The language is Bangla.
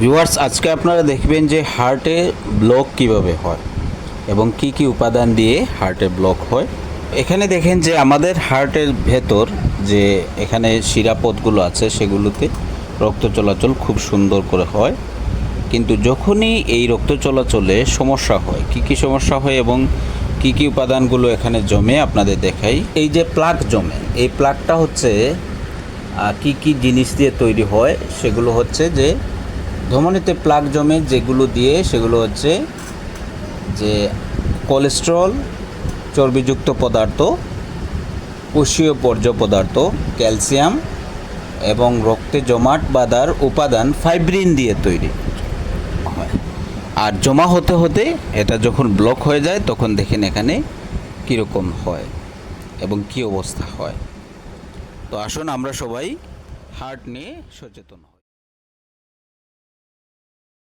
ভিউয়ার্স আজকে আপনারা দেখবেন যে হার্টে ব্লক কীভাবে হয় এবং কি কি উপাদান দিয়ে হার্টে ব্লক হয়। এখানে দেখেন যে আমাদের হার্টের ভেতর যে এখানে শিরাপথগুলো আছে, সেগুলোতে রক্ত চলাচল খুব সুন্দর করে হয়। কিন্তু যখনই এই রক্ত চলাচলে সমস্যা হয়, কি কি সমস্যা হয় এবং কি কি উপাদানগুলো এখানে জমে আপনাদের দেখাই। এই যে প্লাক জমে, এই প্লাকটা হচ্ছে কি কি জিনিস দিয়ে তৈরি হয়, সেগুলো হচ্ছে যে ধমনীতে প্লাক জমে যেগুলো দিয়ে সেগুলো হচ্ছে যে কোলেস্ট্রল চর্বিযুক্ত পদার্থ, কোষীয় বর্জ্য পদার্থ ক্যালসিয়াম এবং রক্তে জমাট বাঁধার উপাদান ফাইব্রিন দিয়ে তৈরি। হয় আর জমা হতে হতে এটা যখন ব্লক হয়ে যায়, তখন দেখেন এখানে কীরকম হয় এবং কী অবস্থা হয়। তো আসুন আমরা সবাই হার্ট নিয়ে সচেতন হই।